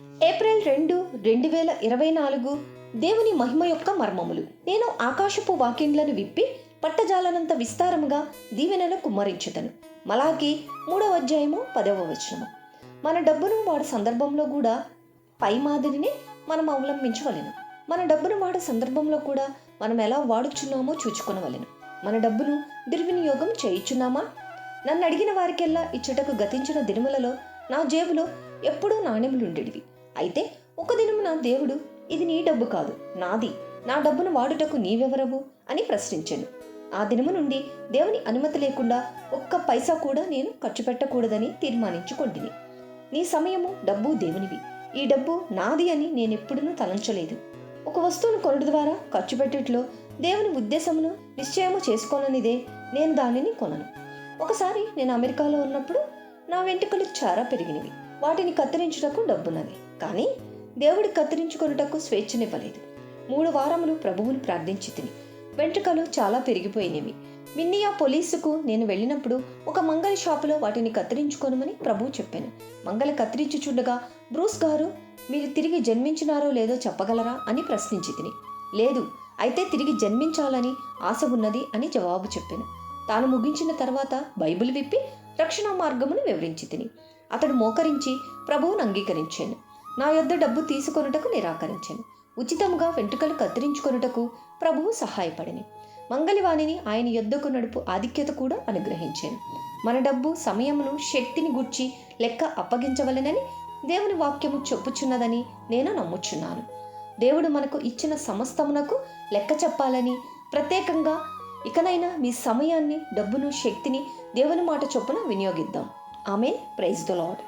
April రెండు రెండు వేల ఇరవై నాలుగు దేవుని మహిమ యొక్క మర్మములు. నేను ఆకాశపు వాకిండ్లను విప్పి పట్టజాలనంత విస్తారముగా దీవెనను కుమ్మరించుతను మలాకి మూడవ అధ్యాయము పదవ వచనము. మన డబ్బును వాడు సందర్భంలో కూడా పై మాదిరిని మనం అవలంబించవలెను. మన డబ్బును వాడే సందర్భంలో కూడా మనం ఎలా వాడుచున్నామో చూచుకొనవలెను. మన డబ్బును దుర్వినియోగం చేయుచున్నామా? నన్ను అడిగిన వారికెల్లా ఇచ్చటకు గతించిన దినములలో నా జేబులో ఎప్పుడూ నాణ్యములుండేటివి. అయితే ఒక దినము నా దేవుడు ఇది నీ డబ్బు కాదు నాది. నా డబ్బును వాడుటకు నీవెవరవు? అని ప్రశ్నించాను. ఆ దినము నుండి దేవుని అనుమతి లేకుండా ఒక్క పైసా కూడా నేను ఖర్చు పెట్టకూడదని తీర్మానించుకొంటిని. నీ సమయము డబ్బు దేవునివి. ఈ డబ్బు నాది అని నేనెప్పుడూ తలంచలేదు. ఒక వస్తువును కొనుడు ద్వారా ఖర్చు పెట్టుట్లో దేవుని ఉద్దేశమును నిశ్చయము చేసుకోననిదే నేను దానిని కొనను. ఒకసారి నేను అమెరికాలో ఉన్నప్పుడు నా వెంట్రుకలు చాలా పెరిగినవి. వాటిని కత్తిరించుటకు డబ్బున్నది కానీ దేవుడి కత్తిరించుకొనుటకు స్వేచ్ఛనివ్వలేదు. మూడు వారములు ప్రభువుని ప్రార్థించి తిని వెంట్రుకలు చాలా పెరిగిపోయినవి. మిన్నియా పోలీసుకు నేను వెళ్ళినప్పుడు ఒక మంగళ షాపులో వాటిని కత్తిరించుకోనమని ప్రభువు చెప్పాను. మంగళ కత్తిరించి చూడగా బ్రూస్ గారు మీరు తిరిగి జన్మించినారో లేదో చెప్పగలరా? అని ప్రశ్నించి తిని లేదు. అయితే తిరిగి జన్మించాలని ఆశ ఉన్నది అని జవాబు చెప్పాను. తాను ముగించిన తర్వాత బైబిల్ విప్పి రక్షణ మార్గమును వివరించి తిని అతడు మోకరించి ప్రభువును అంగీకరించాను. నా యొద్ద డబ్బు తీసుకొనుటకు నిరాకరించాను. ఉచితంగా వెంట్రుకలు కత్తిరించుకొనుటకు ప్రభువు సహాయపడని. మంగళవాణిని ఆయన యొద్దకు నడుపు ఆధిక్యత కూడా అనుగ్రహించాను. మన డబ్బు సమయమును శక్తిని గుర్చి లెక్క అప్పగించవలెనని దేవుని వాక్యము చెప్పుచున్నదని నేను నమ్ముచున్నాను. దేవుడు మనకు ఇచ్చిన సమస్తమునకు లెక్క చెప్పాలని ప్రత్యేకంగా ఇకనైనా మీ సమయాన్ని డబ్బును శక్తిని దేవుని మాట చొప్పున వినియోగిద్దాం. ఆమె ప్రైజ్ ద లాడ్